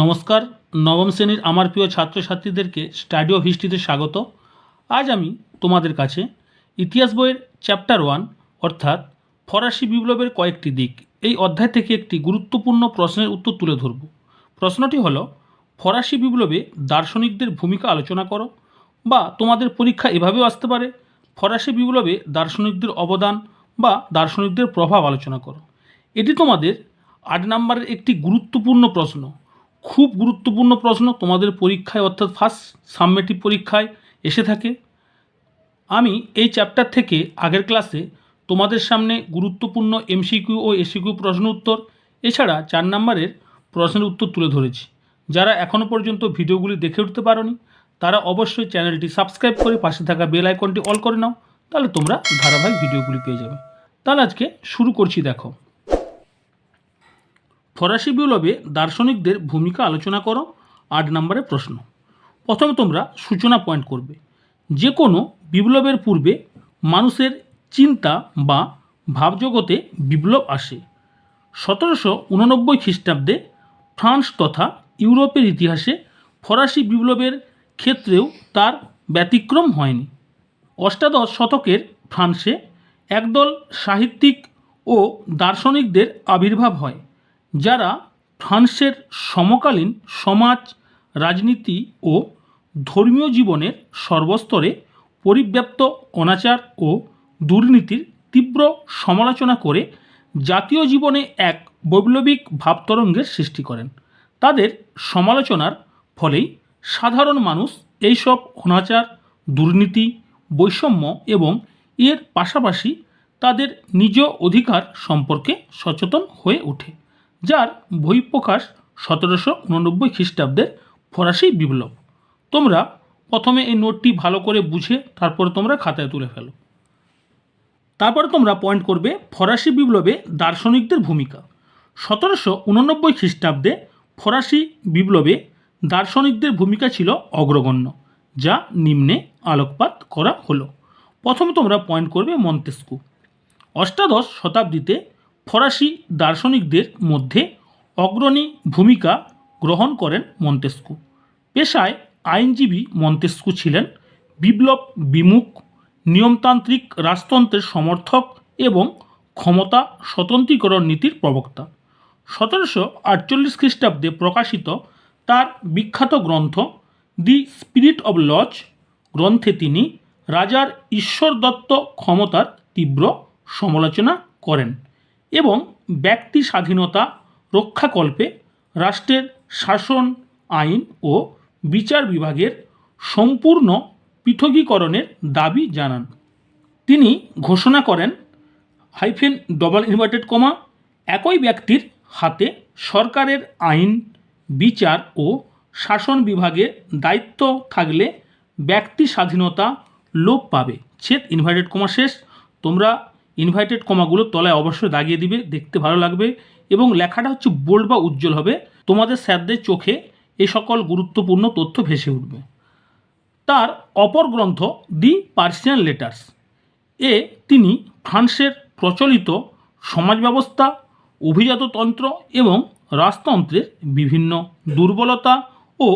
নমস্কার, নবম শ্রেণির আমার প্রিয় ছাত্রছাত্রীদেরকে স্টাডি অফ হিস্ট্রিতে স্বাগত। আজ আমি তোমাদের কাছে ইতিহাস বইয়ের চ্যাপ্টার ওয়ান, অর্থাৎ ফরাসি বিপ্লবের কয়েকটি দিক, এই অধ্যায় থেকে একটি গুরুত্বপূর্ণ প্রশ্নের উত্তর তুলে ধরব। প্রশ্নটি হল, ফরাসি বিপ্লবে দার্শনিকদের ভূমিকা আলোচনা করো, বা তোমাদের পরীক্ষা এভাবেও আসতে পারে, ফরাসি বিপ্লবে দার্শনিকদের অবদান বা দার্শনিকদের প্রভাব আলোচনা করো। এটি তোমাদের আট নম্বরের একটি গুরুত্বপূর্ণ প্রশ্ন। খুব গুরুত্বপূর্ণ প্রশ্ন, তোমাদের পরীক্ষায়, অর্থাৎ ফার্স্ট সাবমেটিভ পরীক্ষায় এসে থাকে। আমি এই চ্যাপ্টার থেকে আগের ক্লাসে তোমাদের সামনে গুরুত্বপূর্ণ এমসিকিউ ও এসিকিউ প্রশ্ন উত্তর, এছাড়া চার নম্বরের প্রশ্নের উত্তর তুলে ধরেছি। যারা এখনও পর্যন্ত ভিডিওগুলি দেখে উঠতে পারোনি, তারা অবশ্যই চ্যানেলটি সাবস্ক্রাইব করে পাশে থাকা বেল আইকনটি অল করে নাও, তাহলে তোমরা ধারাবাহিক ভিডিওগুলি পেয়ে যাবে। তাহলে আজকে শুরু করছি, দেখো। ফরাসি বিপ্লবে দার্শনিকদের ভূমিকা আলোচনা করো, আট নম্বরের প্রশ্ন। প্রথমে তোমরা সূচনা পয়েন্ট করবে। যে কোনো বিপ্লবের পূর্বে মানুষের চিন্তা বা ভাবজগতে বিপ্লব আসে। সতেরোশো উননব্বই খ্রিস্টাব্দে ফ্রান্স তথা ইউরোপের ইতিহাসে ফরাসি বিপ্লবের ক্ষেত্রেও তার ব্যতিক্রম হয়নি। অষ্টাদশ শতকের ফ্রান্সে একদল সাহিত্যিক ও দার্শনিকদের আবির্ভাব হয়। যারা ফ্রান্সের সমকালীন সমাজ, রাজনীতি ও ধর্মীয় জীবনের সর্বস্তরে পরিব্যাপ্ত অনাচার ও দুর্নীতির তীব্র সমালোচনা করে জাতীয় জীবনে এক বৈপ্লবিক ভাবতরঙ্গের সৃষ্টি করেন। তাদের সমালোচনার ফলেই সাধারণ মানুষ এইসব অনাচার, দুর্নীতি, বৈষম্য এবং এর পাশাপাশি তাদের নিজ অধিকার সম্পর্কে সচেতন হয়ে ওঠে। যার বহিঃপ্রকাশ সতেরোশো উননব্বই খ্রিস্টাব্দের ফরাসি বিপ্লব। তোমরা প্রথমে এই নোটটি ভালো করে বুঝে তারপরে তোমরা খাতায় তুলে ফেলো। তারপরে তোমরা পয়েন্ট করবে ফরাসি বিপ্লবে দার্শনিকদের ভূমিকা। সতেরোশো উননব্বই খ্রিস্টাব্দে ফরাসি বিপ্লবে দার্শনিকদের ভূমিকা ছিল অগ্রগণ্য, যা নিম্নে আলোকপাত করা হলো। প্রথমে তোমরা পয়েন্ট করবে মন্তেস্কু। অষ্টাদশ শতাব্দীতে ফরাসি দার্শনিকদের মধ্যে অগ্রণী ভূমিকা গ্রহণ করেন মন্তেস্কু। পেশায় আইনজীবী মন্তেস্কু ছিলেন, বিপ্লব বিমুখ, নিয়মতান্ত্রিক রাজতন্ত্রের সমর্থক এবং ক্ষমতা স্বতন্ত্রীকরণ নীতির প্রবক্তা। সতেরোশো আটচল্লিশ খ্রিস্টাব্দে প্রকাশিত তার বিখ্যাত গ্রন্থ দি স্পিরিট অব লজ গ্রন্থে তিনি রাজার ঈশ্বরদত্ত ক্ষমতার তীব্র সমালোচনা করেন। এবং ব্যক্তি স্বাধীনতা রক্ষাকল্পে রাষ্ট্রের শাসন আইন ও বিচার বিভাগের সম্পূর্ণ পৃথকীকরণের দাবি জানান। তিনি ঘোষণা করেন, হাইফেন ডবল ইনভার্টেড কমা একই ব্যক্তির হাতে সরকারের আইন, বিচার ও শাসন বিভাগের দায়িত্ব থাকলে ব্যক্তি স্বাধীনতা লোপ পাবে। ছেদ ইনভার্টেড কমা শেষ। তোমরা ইনভাইটেড কমাগুলো তলায় অবশ্যই দাগিয়ে দিবে, দেখতে ভালো লাগবে এবং লেখাটা হচ্ছে বোল্ড বা উজ্জ্বল হবে। তোমাদের স্যারদের চোখে এই সকল গুরুত্বপূর্ণ তথ্য ভেসে উঠবে। তার অপর গ্রন্থ দি পার্সিয়ান লেটার্স এ তিনি ফ্রান্সের প্রচলিত সমাজ ব্যবস্থা, অভিজাততন্ত্র এবং রাজতন্ত্রের বিভিন্ন দুর্বলতা ও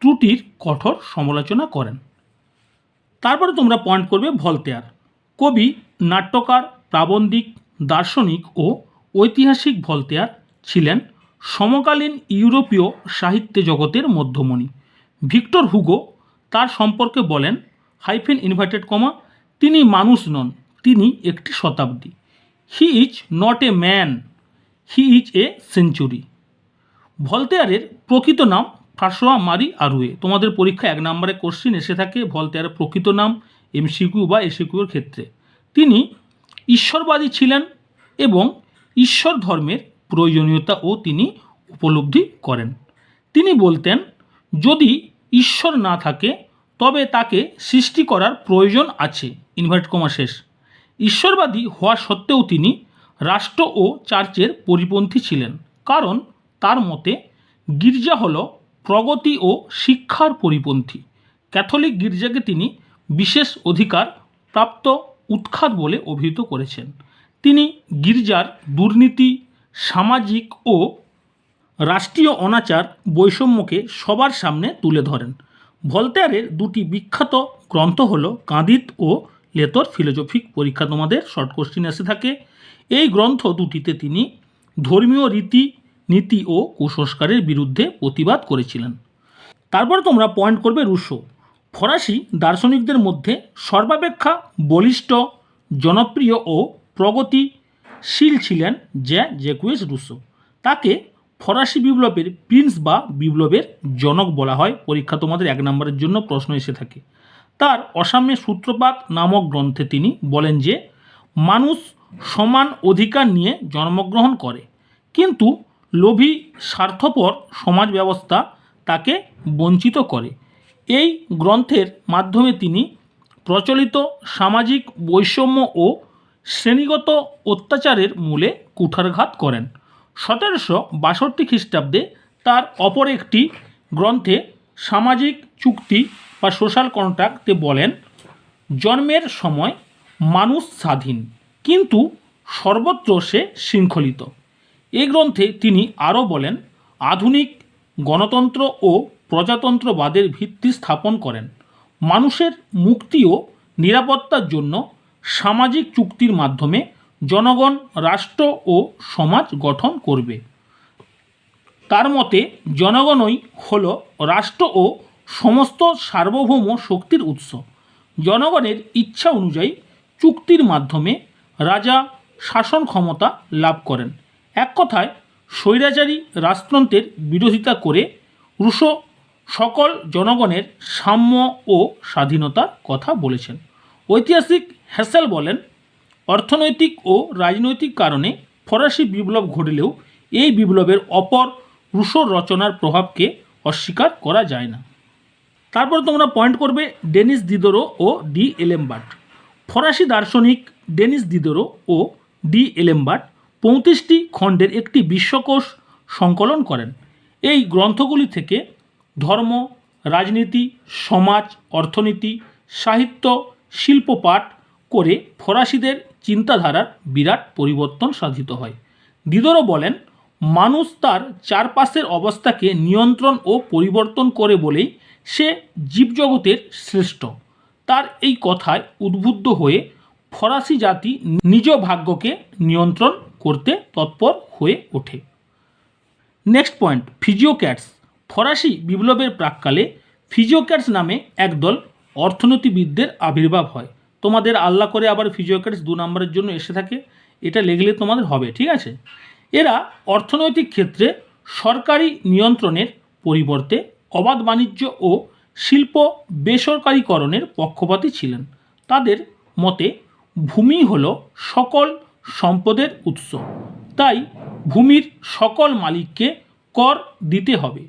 ত্রুটির কঠোর সমালোচনা করেন। তারপরে তোমরা পয়েন্ট করবে ভলতেয়ার। কবি, নাট্যকার প্রাবন্ধিক, দার্শনিক ও ঐতিহাসিক ভলতেয়ার ছিলেন সমকালীন ইউরোপীয় সাহিত্য জগতের মধ্যমণি। ভিক্টর হুগো তার সম্পর্কে বলেন, হাইফেন ইনভার্টেড কমা, তিনি মানুষ নন, তিনি একটি শতাব্দী। He is not a man, he is a century. ভলতেয়ারের প্রকৃত নাম ফাঁসোয়া মারি আরুয়ে। তোমাদের পরীক্ষা এক নম্বরে কোশ্চিন এসে থাকে ভলতেয়ারের প্রকৃত নাম এমসিকিউ বা এসিকিউর ক্ষেত্রে। তিনি ঈশ্বরবাদী ছিলেন এবং ঈশ্বর ধর্মের প্রয়োজনীয়তাও তিনি উপলব্ধি করেন। তিনি বলতেন, যদি ঈশ্বর না থাকে, তবে তাকে সৃষ্টি করার প্রয়োজন আছে। ইনভার্ট কমা শেষ। ঈশ্বরবাদী হওয়া সত্ত্বেও তিনি রাষ্ট্র ও চার্চের পরিপন্থী ছিলেন, কারণ তার মতে গির্জা হল প্রগতি ও শিক্ষার পরিপন্থী। ক্যাথলিক গির্জাকে তিনি বিশেষ অধিকার প্রাপ্ত উৎখাত বলে অভিহিত করেছেন। তিনি গির্জার দুর্নীতি, সামাজিক ও রাষ্ট্রীয় অনাচার বৈষম্যকে সবার সামনে তুলে ধরেন। ভলতেয়ারের দুটি বিখ্যাত গ্রন্থ হলো কাঁদিত ও লেতর ফিলোজফিক পরীক্ষা। তোমাদের শর্ট কোশ্চিন এসে থাকে। এই গ্রন্থ দুটিতে তিনি ধর্মীয় রীতি, নীতি ও কুসংস্কারের বিরুদ্ধে প্রতিবাদ করেছিলেন। তারপর তোমরা পয়েন্ট করবে রুশো। ফরাসি দার্শনিকদের মধ্যে সর্বাপেক্ষা বলিষ্ঠ, জনপ্রিয় ও প্রগতিশীল ছিলেন জ্যা জেকুয়েস রুসো। তাকে ফরাসি বিপ্লবের প্রিন্স বা বিপ্লবের জনক বলা হয়। পরীক্ষা তোমাদের এক নম্বরের জন্য প্রশ্ন এসে থাকে। তার অসাম্যের সূত্রপাত নামক গ্রন্থে তিনি বলেন যে, মানুষ সমান অধিকার নিয়ে জন্মগ্রহণ করে, কিন্তু লোভী, স্বার্থপর সমাজ ব্যবস্থা তাকে বঞ্চিত করে। এই গ্রন্থের মাধ্যমে তিনি প্রচলিত সামাজিক বৈষম্য ও শ্রেণীগত অত্যাচারের মূলে কুঠারঘাত করেন। সতেরোশো বাষট্টি খ্রিস্টাব্দে তার অপর একটি গ্রন্থে সামাজিক চুক্তি বা সোশ্যাল কন্ট্রাক্টে বলেন, জন্মের সময় মানুষ স্বাধীন, কিন্তু সর্বত্র সে শৃঙ্খলিত। এই গ্রন্থে তিনি আরও বলেন, আধুনিক গণতন্ত্র ও প্রজাতন্ত্রবাদের ভিত্তি স্থাপন করেন। মানুষের মুক্তি ও নিরাপত্তার জন্য সামাজিক চুক্তির মাধ্যমে জনগণ, রাষ্ট্র ও সমাজ গঠন করবে। তার মতে, জনগণই হল রাষ্ট্র ও সমস্ত সার্বভৌম শক্তির উৎস। জনগণের ইচ্ছা অনুযায়ী চুক্তির মাধ্যমে রাজা শাসন ক্ষমতা লাভ করেন। এক কথায়, স্বৈরাচারী রাজতন্ত্রের বিরোধিতা করে রুশো সকল জনগণের সাম্য ও স্বাধীনতার কথা বলেছেন। ঐতিহাসিক হ্যাসেল বলেন, অর্থনৈতিক ও রাজনৈতিক কারণে ফরাসি বিপ্লব ঘটলেও এই বিপ্লবের অপর রুশোর রচনার প্রভাবকে অস্বীকার করা যায় না। তারপর তোমরা পয়েন্ট করবে ডেনিস দিদোরো ও ডি এলেমবার্ট। ফরাসি দার্শনিক ডেনিস দিদোরো ও ডি এলেমবার্ট পঁয়ত্রিশটি খণ্ডের একটি বিশ্বকোষ সংকলন করেন। এই গ্রন্থগুলি থেকে ধর্ম, রাজনীতি, সমাজ, অর্থনীতি, সাহিত্য, শিল্প পাঠ করে ফরাসিদের চিন্তাধারার বিরাট পরিবর্তন সাধিত হয়। দিদরও বলেন, মানুষ তার চারপাশের অবস্থাকে নিয়ন্ত্রণ ও পরিবর্তন করে বলেই সে জীবজগতের শ্রেষ্ঠ। তার এই কথায় উদ্বুদ্ধ হয়ে ফরাসি জাতি নিজ ভাগ্যকে নিয়ন্ত্রণ করতে তৎপর হয়ে ওঠে। Next point, physiocrats. ফরাসি বিপ্লবের প্রাককালে ফিজিওক্যাটস নামে একদল অর্থনীতিবিদদের আবির্ভাব হয়। তোমাদের আল্লাহ করে আবার ফিজিওক্যাটস দু নম্বরের জন্য এসে থাকে। এটা লিখলে তোমাদের হবে, ঠিক আছে? এরা অর্থনৈতিক ক্ষেত্রে সরকারি নিয়ন্ত্রণের পরিবর্তে অবাধ বাণিজ্য ও শিল্প বেসরকারীকরণের পক্ষপাতী ছিলেন। তাদের মতে, ভূমি হল সকল সম্পদের উৎস। তাই ভূমির সকল মালিককে কর দিতে হবে।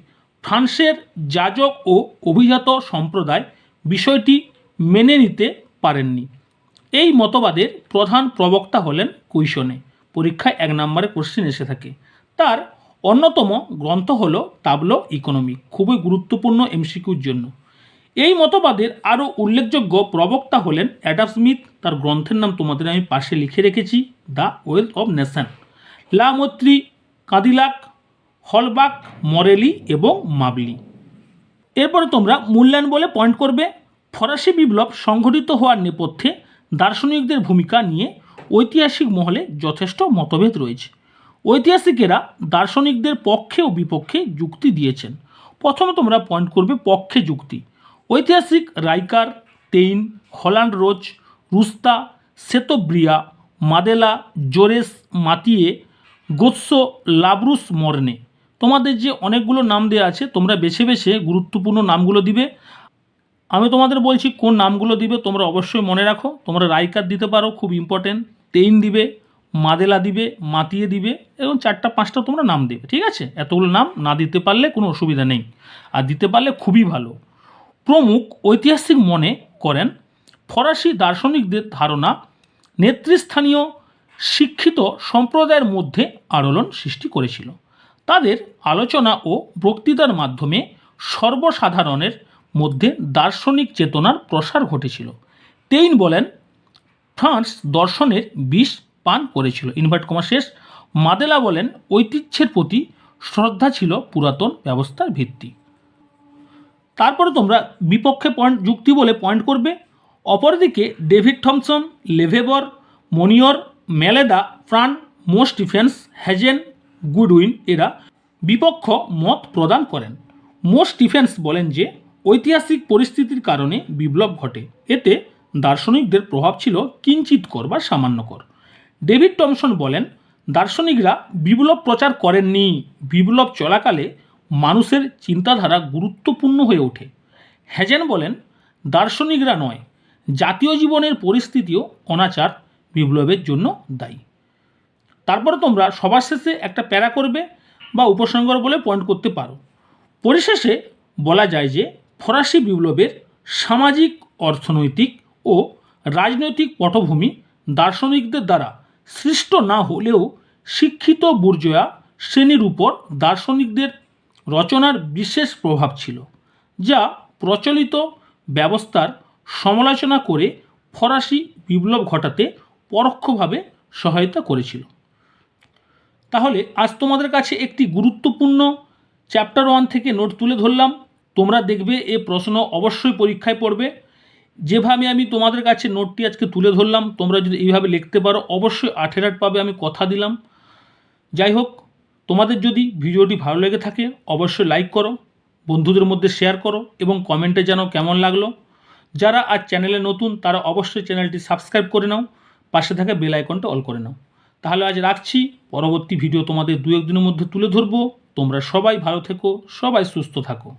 ফ্রান্সের যাজক ও অভিজাত সম্প্রদায় বিষয়টি মেনে নিতে পারেননি। এই মতবাদের প্রধান প্রবক্তা হলেন কুইশনে। পরীক্ষায় এক নম্বরে কোশ্চেন এসে থাকে। তার অন্যতম গ্রন্থ হল তাবলো ইকোনমি, খুবই গুরুত্বপূর্ণ এমসিকিউর জন্য। এই মতবাদের আরও উল্লেখযোগ্য প্রবক্তা হলেন অ্যাডাম স্মিথ। তার গ্রন্থের নাম তোমাদের আমি পাশে লিখে রেখেছি, the wealth of nation. La Mettrie Condillac Holbach, Morelly এবং মাবলি। এরপরে তোমরা মূল্যায়ন বলে পয়েন্ট করবে। ফরাসি বিপ্লব সংঘটিত হওয়ার নেপথ্যে দার্শনিকদের ভূমিকা নিয়ে ঐতিহাসিক মহলে যথেষ্ট মতভেদ রয়েছে। ঐতিহাসিকেরা দার্শনিকদের পক্ষে ও বিপক্ষে যুক্তি দিয়েছেন। প্রথমে তোমরা পয়েন্ট করবে পক্ষে যুক্তি। ঐতিহাসিক রাইকার তেইন হল্যান্ড রোজ, রুস্তা, সেতোব্রিয়া, মাদেলা, জোরেস, মাতিয়ে, গোৎসো, লাব্রুস, মর্নে। তোমাদের যে অনেকগুলো নাম দেওয়া আছে, তোমরা বেছে বেছে গুরুত্বপূর্ণ নামগুলো দিবে। আমি তোমাদের বলছি কোন নামগুলো দিবে, তোমরা অবশ্যই মনে রাখো। তোমরা রাইকার দিতে পারো, খুব ইম্পর্টেন্ট তেইন দিবে, মাদেলা দিবে, মাতিয়ে দিবে, এবং চারটা, পাঁচটা তোমরা নাম দেবে, ঠিক আছে? এতগুলো নাম না দিতে পারলে কোনো অসুবিধা নেই। আর দিতে পারলে খুবই ভালো। প্রমুখ ঐতিহাসিক মনে করেন, ফরাসি দার্শনিকদের ধারণা, নেতৃস্থানীয় শিক্ষিত সম্প্রদায়ের মধ্যে আলোড়ন সৃষ্টি করেছিল। তাদের আলোচনা ও বক্তৃতার মাধ্যমে সর্বসাধারণের মধ্যে দার্শনিক চেতনার প্রসার ঘটেছিল। তেইন বলেন, ফ্রান্স দর্শনের বিষ পান করেছিল। ইনভার্ট কমা শেষ। মাদেলা বলেন, ঐতিহ্যের প্রতি শ্রদ্ধা ছিল পুরাতন ব্যবস্থার ভিত্তি। তারপরে তোমরা বিপক্ষে পয়েন্ট, যুক্তি বলে পয়েন্ট করবে। অপরদিকে ডেভিড থমসন, লেভেবর, মনিয়র ম্যালেদা ফ্রান, মোস্ট ডিফেন্স হ্যাজেন গুডউইন এরা বিপক্ষ মত প্রদান করেন। মোস্ট ডিফেন্স বলেন যে, ঐতিহাসিক পরিস্থিতির কারণে বিপ্লব ঘটে। এতে দার্শনিকদের প্রভাব ছিল কিঞ্চিতকর বা সামান্যকর ডেভিড টমসন বলেন, দার্শনিকরা বিপ্লব প্রচার করেননি। বিপ্লব চলাকালে মানুষের চিন্তাধারা গুরুত্বপূর্ণ হয়ে ওঠে। হ্যাজেন বলেন, দার্শনিকরা নয়, জাতীয় জীবনের পরিস্থিতিও অনাচার বিপ্লবের জন্য দায়ী। তারপরে তোমরা সবার শেষে একটা প্যারা করবে বা উপসংহার বলে পয়েন্ট করতে পারো। পরিশেষে বলা যায় যে ফরাসি বিপ্লবের সামাজিক, অর্থনৈতিক ও রাজনৈতিক পটভূমি দার্শনিকদের দ্বারা সৃষ্ট না হলেও শিক্ষিত বুর্জয়া শ্রেণির উপর দার্শনিকদের রচনার বিশেষ প্রভাব ছিল, যা প্রচলিত ব্যবস্থার সমালোচনা করে ফরাসি বিপ্লব ঘটাতে পরোক্ষভাবে সহায়তা করেছিল। তাহলে আজ তোমাদের কাছে একটি গুরুত্বপূর্ণ চ্যাপ্টার ওয়ান থেকে নোট তুলে ধরলাম। তোমরা দেখবে এ প্রশ্ন অবশ্যই পরীক্ষায় পড়বে। যেভাবে আমি তোমাদের কাছে নোটটি আজকে তুলে ধরলাম, তোমরা যদি এইভাবে লিখতে পারো, অবশ্যই আঠের আট পাবে আমি কথা দিলাম। যাই হোক, তোমাদের যদি ভিডিওটি ভালো লেগে থাকে, অবশ্যই লাইক করো, বন্ধুদের মধ্যে শেয়ার করো এবং কমেন্টে জানাও কেমন লাগল। যারা আজ চ্যানেলে নতুন, তারা অবশ্যই চ্যানেলটি সাবস্ক্রাইব করে নাও, পাশে থাকা বেল আইকনটা অল করে নাও। তাহলে আজ রাখছি। পরবর্তী ভিডিও তোমাদের দু একদিনের মধ্যে তুলে ধরবো। তোমরা সবাই ভালো থেকো, সবাই সুস্থ থাকো।